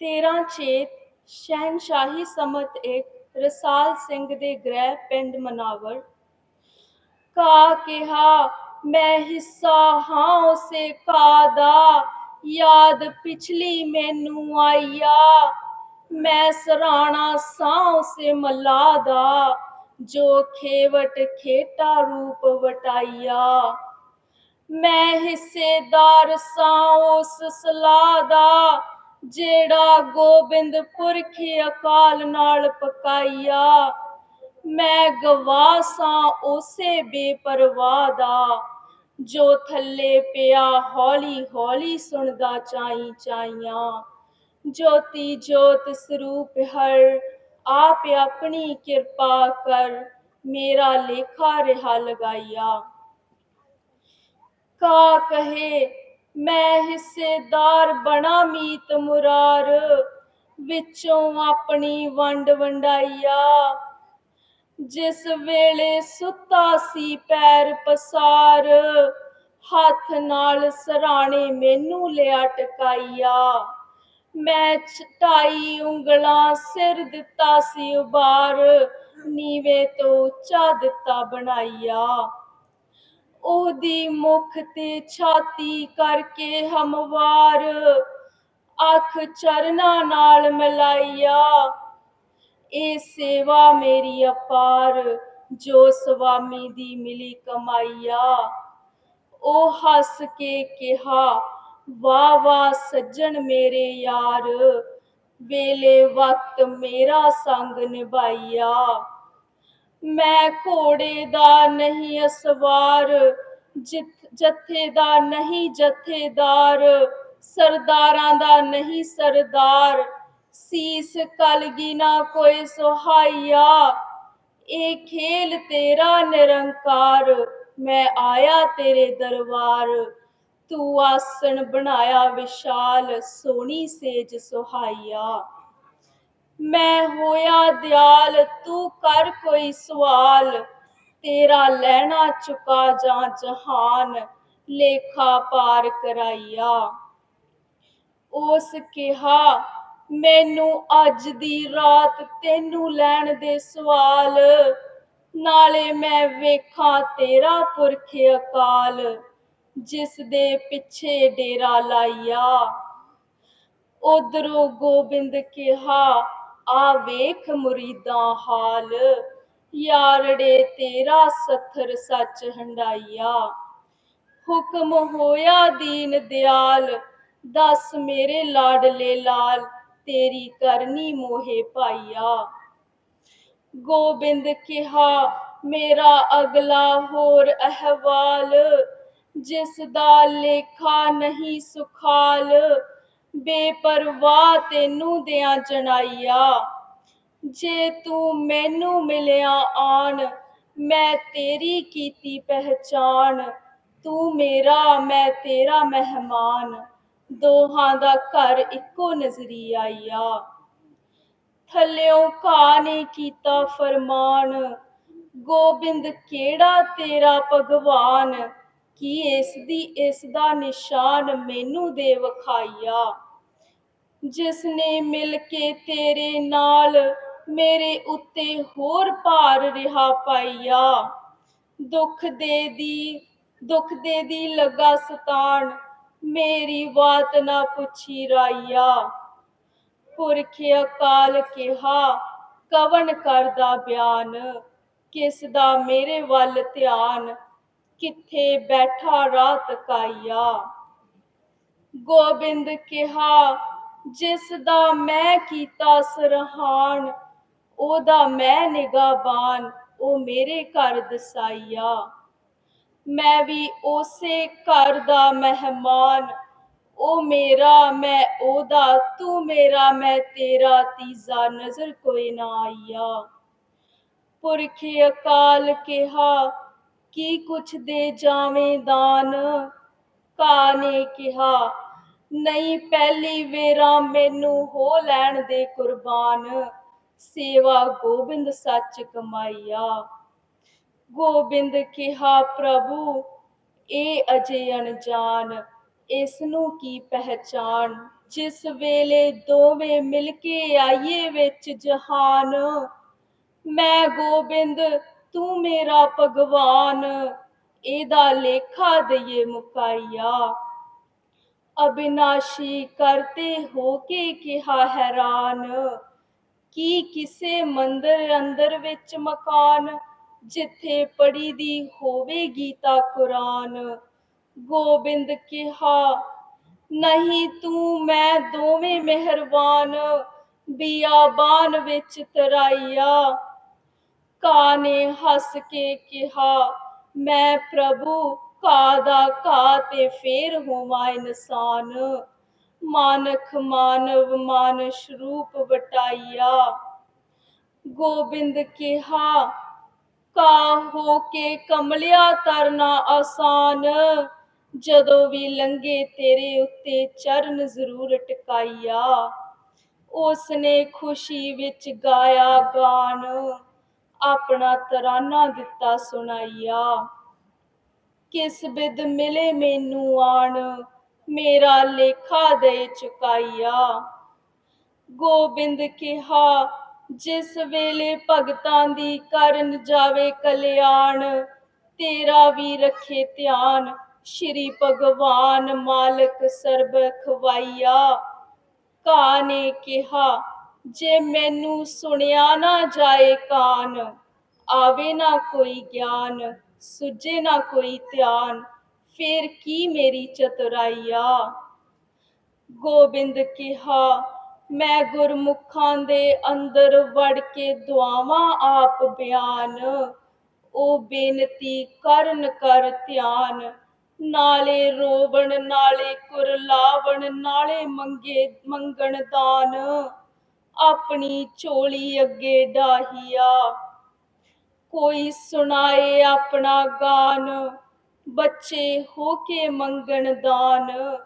13 ਚੇਤ ਸ਼ਹਿਨਸ਼ਾਹੀ ਸਮਤ ਇੱਕ ਰਸਾਲ ਸਿੰਘ ਦੇ ਗ੍ਰਹਿ ਪਿੰਡ ਮਨਾਵਰ। ਕਾ ਕਿਹਾ, ਮੈਂ ਹਿੱਸਾ ਹਾਂ ਉਸੇ ਕਾ ਦਾ, ਯਾਦ ਪਿਛਲੀ ਮੈਨੂੰ ਆਈਆ। ਮੈਂ ਸਰਾਣਾ ਸਾਂ ਉਸੇ ਮੱਲਾ ਦਾ, ਜੋ ਖੇਵਟ ਖੇਟਾ ਰੂਪ ਵਟਾਈਆ। ਮੈਂ ਹਿੱਸੇਦਾਰ ਸਾਂ ਉਸ ਸਲਾਹ ਦਾ ਜਿਹੜਾ ਗੋਬਿੰਦ ਪੁਰਖ ਅਕਾਲ ਨਾਲ ਪਕਾਈਆ ਮੈਂ ਗਵਾਹ ਉਸੇ ਬੇਪਰਵਾਹ ਦਾ, ਜੋ ਥੱਲੇ ਪਿਆ ਹੌਲੀ ਹੌਲੀ ਸੁਣਦਾ ਚਾਈ ਚਾਈਆਂ ਜੋਤੀ ਜੋਤ ਸਰੂਪ ਹਰ, ਆਪ ਆਪਣੀ ਕਿਰਪਾ ਕਰ, ਮੇਰਾ ਲੇਖਾ ਰਿਹਾ ਲਗਾਈਆ ਕਾ ਕਹੇ ਮੈਂ ਹਿੱਸੇਦਾਰ ਬਣਾ ਮੀਤ ਮੁਰਾਰ, ਵਿੱਚੋਂ ਆਪਣੀ ਵੰਡ ਵੰਡਾਈਆ। ਜਿਸ ਵੇਲੇ ਸੁੱਤਾ ਸੀ ਪੈਰ ਪਸਾਰ, ਹੱਥ ਨਾਲ ਸਰਾਣੇ ਮੈਨੂੰ ਲਿਆ ਟਕਾਈਆ। ਮੈਂ ਛਟਾਈ ਉਂਗਲਾਂ ਸਿਰ ਦਿੱਤਾ ਸੀ ਉਬਾਰ ਨੀਵੇਂ ਤੋਂ ਉੱਚਾ ਦਿੱਤਾ ਬਣਾਈਆ। ਉਹਦੀ ਮੁਖ ਤੇ ਛਾਤੀ ਕਰਕੇ ਹਮਵਾਰ। ਅੱਖ ਚਰਨਾ ਨਾਲ ਮਿਲਾਈਆ ਇਹ ਸੇਵਾ ਮੇਰੀ ਅਪਾਰ, ਜੋ ਸੁਆਮੀ ਦੀ ਮਿਲੀ ਕਮਾਈਆ। ਉਹ ਹੱਸ ਕੇ ਕਿਹਾ, ਵਾਹ ਵਾਹ, ਸੱਜਣ ਮੇਰੇ ਯਾਰ, ਵੇਲੇ ਵਕਤ ਮੇਰਾ ਸੰਗ ਨਿਭਾਈਆ। ਮੈਂ ਘੋੜੇ ਦਾ ਨਹੀਂ ਅਸਵਾਰ, ਜਿੱਥ- ਜਥੇ ਦਾ ਨਹੀਂ ਜਥੇਦਾਰ, ਸਰਦਾਰਾਂ ਦਾ ਨਹੀਂ ਸਰਦਾਰ। ਸੀਸ ਕਲਗੀ ਨਾ ਕੋਈ ਸੁਹਾਈਆ ਇਹ ਖੇਲ ਤੇਰਾ ਨਿਰੰਕਾਰ। ਮੈਂ ਆਇਆ ਤੇਰੇ ਦਰਬਾਰ, ਤੂੰ ਆਸਣ ਬਣਾਇਆ ਵਿਸ਼ਾਲ, ਸੋਹਣੀ ਸੇਜ ਸੁਹਾਈਆ। ਮੈਂ ਹੋਇਆ ਦਿਆਲ, ਤੂੰ ਕਰ ਕੋਈ ਸਵਾਲ। ਤੇਰਾ ਲੈਣਾ ਚੁਕਾ ਜਾਂ ਜਹਾਨ, ਲੇਖਾ ਪਾਰ ਕਰਾਈਆ ਉਸ ਕਿਹਾ, ਮੈਨੂੰ ਅੱਜ ਦੀ ਰਾਤ ਤੈਨੂੰ ਲੈਣ ਦੇ ਸਵਾਲ। ਨਾਲੇ ਮੈਂ ਵੇਖਾਂ ਤੇਰਾ ਪੁਰਖ ਅਕਾਲ, ਜਿਸ ਦੇ ਪਿੱਛੇ ਡੇਰਾ ਲਾਈਆ ਉਧਰੋਂ ਗੋਬਿੰਦ ਕਿਹਾ ਆ ਵੇਖ ਮੁਰੀਦਾਂ ਹਾਲ, ਯਾਰੜੇ ਤੇਰਾ ਸੱਥਰ ਸੱਚ ਹੰਡਾਈਆ ਹੁਕਮ ਹੋਇਆ ਦੀਨ ਦਿਆਲ, ਦੱਸ ਮੇਰੇ ਲਾਡਲੇ ਲਾਲ, ਤੇਰੀ ਕਰਨੀ ਮੋਹੇ ਪਾਈਆ। ਗੋਬਿੰਦ ਕਿਹਾ, ਮੇਰਾ ਅਗਲਾ ਹੋਰ ਅਹਵਾਲ, ਜਿਸ ਦਾ ਲੇਖਾ ਨਹੀਂ ਸੁਖਾਲ ਬੇਪਰਵਾਹ ਤੈਨੂੰ ਦਿਆਂ ਜਣਾਈਆ ਜੇ ਤੂੰ ਮੈਨੂੰ ਮਿਲਿਆ ਆਣ, ਮੈਂ ਤੇਰੀ ਕੀਤੀ ਪਹਿਚਾਨ ਤੂੰ ਮੇਰਾ, ਮੈਂ ਤੇਰਾ ਮਹਿਮਾਨ। ਦੋਹਾਂ ਦਾ ਘਰ ਇੱਕੋ ਨਜ਼ਰੀ ਆਈਆ ਥੱਲਿਓਂ ਘਾ ਨੇ ਕੀਤਾ ਫਰਮਾਨ, ਗੋਬਿੰਦ ਕਿਹੜਾ ਤੇਰਾ ਭਗਵਾਨ? ਕੀ ਇਸ ਦੀ, ਇਸ ਦਾ ਨਿਸ਼ਾਨ ਮੈਨੂੰ ਦੇ ਵਿਖਾਈਆ। ਜਿਸ ਨੇ ਮਿਲ ਕੇ ਤੇਰੇ ਨਾਲ ਮੇਰੇ ਉੱਤੇ ਹੋਰ ਭਾਰ ਰਿਹਾ ਪਾਈਆ। ਦੁੱਖ ਦੇ ਦੀ, ਦੁੱਖ ਦੇ ਦੀ ਲਗਾ ਸਤਾਨ ਮੇਰੀ ਬਾਤ ਨਾ ਪੁੱਛੀ ਰਾਈਆ ਪੁਰਖ ਅਕਾਲ ਕਿਹਾ ਕਵਨ ਕਰਦਾ ਬਿਆਨ? ਕਿਸ ਦਾ ਮੇਰੇ ਵੱਲ ਧਿਆਨ? ਕਿੱਥੇ ਬੈਠਾ ਰਾਤ ਕਾਇਆ? ਗੋਬਿੰਦ ਕਿਹਾ ਜਿਸ ਦਾ ਮੈਂ ਕੀਤਾ ਸਰਹਾਨ ਉਹਦਾ ਮੈਂ ਨਿਗਾਬਾਨ, ਉਹ ਮੇਰੇ ਘਰ ਦਸਾਈਆ ਮੈਂ ਵੀ ਉਸੇ ਘਰ ਦਾ ਮਹਿਮਾਨ, ਉਹ ਮੇਰਾ, ਮੈਂ ਉਹਦਾ, ਤੂੰ ਮੇਰਾ, ਮੈਂ ਤੇਰਾ ਤੀਜਾ ਨਜ਼ਰ ਕੋਈ ਨਾ ਆਈਆ ਪੁਰਖੇ ਅਕਾਲ ਕਿਹਾ ਕੀ ਕੁਛ ਦੇ ਜਾਵੇਂ ਦਾਨ? ਕਾ ਨੇ ਕਿਹਾ? ਨਹੀਂ ਪਹਿਲੀ ਵੇਰਾ ਮੈਨੂੰ ਹੋ ਲੈਣ ਦੇ ਕੁਰਬਾਨ। ਸੇਵਾ ਗੋਬਿੰਦ ਸੱਚ ਕਮਾਈਆ। ਗੋਬਿੰਦ ਕਿਹਾ, ਪ੍ਰਭੂ, ਇਹ ਅਜੇ ਅਣਜਾਨ ਇਸ ਨੂੰ ਕੀ ਪਹਿਚਾਨ ਜਿਸ ਵੇਲੇ ਦੋਵੇਂ ਮਿਲ ਕੇ ਆਈਏ ਵਿੱਚ ਜਹਾਨ। ਮੈਂ ਗੋਬਿੰਦ ਤੂੰ ਮੇਰਾ ਭਗਵਾਨ, ਇਹਦਾ ਲੇਖਾ ਦਈਏ ਮੁਕਾਈਆ ਅਬਿਨਾਸ਼ੀ ਕਰਤੇ ਹੋ ਕੇ ਕਿਹਾ ਹੈਰਾਨ। ਕੀ ਕਿਸੇ ਮੰਦਰ ਅੰਦਰ ਵਿੱਚ ਮਕਾਨ ਜਿੱਥੇ ਪੜੀ ਦੀ ਹੋਵੇ ਗੀਤਾ ਕੁਰਾਨ? ਗੋਬਿੰਦ ਕਿਹਾ, ਨਹੀਂ ਤੂੰ, ਮੈਂ ਦੋਵੇਂ ਮਿਹਰਬਾਨ। ਬਿਆਬਾਨ ਵਿੱਚ ਤਰਾਈਆ। ਕਾਂ ਨੇ ਹੱਸ ਕੇ ਕਿਹਾ, ਮੈਂ ਪ੍ਰਭੂ, ਘਾਹ ਦਾ ਘਾਹ ਤੇ ਫੇਰ ਹੋਵਾਂ ਇਨਸਾਨ। ਮਾਨਖ ਮਾਨਵ ਮਾਨਸ਼ ਰੂਪ ਵਟਾਈਆ। ਗੋਬਿੰਦ ਕਿਹਾ ਕਾ ਹੋ ਕੇ ਕਮਲਿਆ ਤਰਨਾ ਆਸਾਨ। ਜਦੋਂ ਵੀ ਲੰਗੇ ਤੇਰੇ ਉੱਤੇ ਚਰਨ ਜ਼ਰੂਰ ਟਿਕਾਈਆ। ਉਸ ਨੇ ਖੁਸ਼ੀ ਵਿੱਚ ਗਾਇਆ ਗਾਣ ਆਪਣਾ ਤਰਾਨਾ ਦਿੱਤਾ ਸੁਣਾਈਆ। ਕਿਸ ਬਿਦ ਮਿਲੇ ਮੈਨੂੰ ਆਣ, ਮੇਰਾ ਲੇਖਾ ਦੇ ਚੁਕਾਈਆ। ਗੋਬਿੰਦ ਕਿਹਾ, ਜਿਸ ਵੇਲੇ ਭਗਤਾਂ ਦੀ ਕਰਨ ਜਾਵੇ ਕਲਿਆਣ, ਤੇਰਾ ਵੀ ਰੱਖੇ ਧਿਆਨ, ਸ਼੍ਰੀ ਭਗਵਾਨ ਮਾਲਕ ਸਰਬ ਖਵਾਈਆ। ਕਾ ਨੇ ਕਿਹਾ ਜੇ ਮੈਨੂੰ ਸੁਣਿਆ ਨਾ ਜਾਏ ਕਾਨ, ਆਵੇ ਨਾ ਕੋਈ ਗਿਆਨ, ਸੁਝੇ ਨਾ ਕੋਈ ਧਿਆਨ, ਫੇਰ ਕੀ ਮੇਰੀ ਚਤੁਰਾਈਆ? ਗੋਬਿੰਦ ਕਿਹਾ, ਮੈਂ ਗੁਰਮੁਖਾਂ ਦੇ ਅੰਦਰ ਵੜ ਕੇ ਦੁਆਵਾਂ ਆਪ ਬਿਆਨ, ਉਹ ਬੇਨਤੀ ਕਰਨ ਕਰ ਧਿਆਨ, ਨਾਲੇ ਰੋਵਣ, ਨਾਲੇ ਕੁਰਲਾਵਣ, ਨਾਲੇ ਮੰਗੇ, ਮੰਗਣ ਦਾਨ। ਆਪਣੀ ਝੋਲੀ ਅੱਗੇ ਡਾਹੀਆ। ਕੋਈ ਸੁਣਾਏ ਆਪਣਾ ਗਾਨ, ਬੱਚੇ ਹੋ ਕੇ ਮੰਗਣ ਦਾਨ।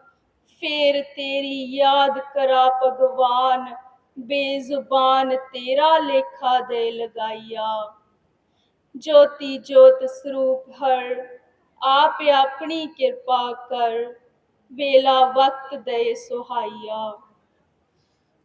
ਫੇਰ ਤੇਰੀ ਯਾਦ ਕਰਾ ਭਗਵਾਨ, ਬੇਜ਼ੁਬਾਨ ਤੇਰਾ ਲੇਖਾ ਦੇ ਲਗਾਈਆ ਜੋਤੀ ਜੋਤ ਸਰੂਪ ਹਰ, ਆਪ ਆਪਣੀ ਕਿਰਪਾ ਕਰ, ਵੇਲਾ ਵਕਤ ਦੇ ਸੁਹਾਈਆ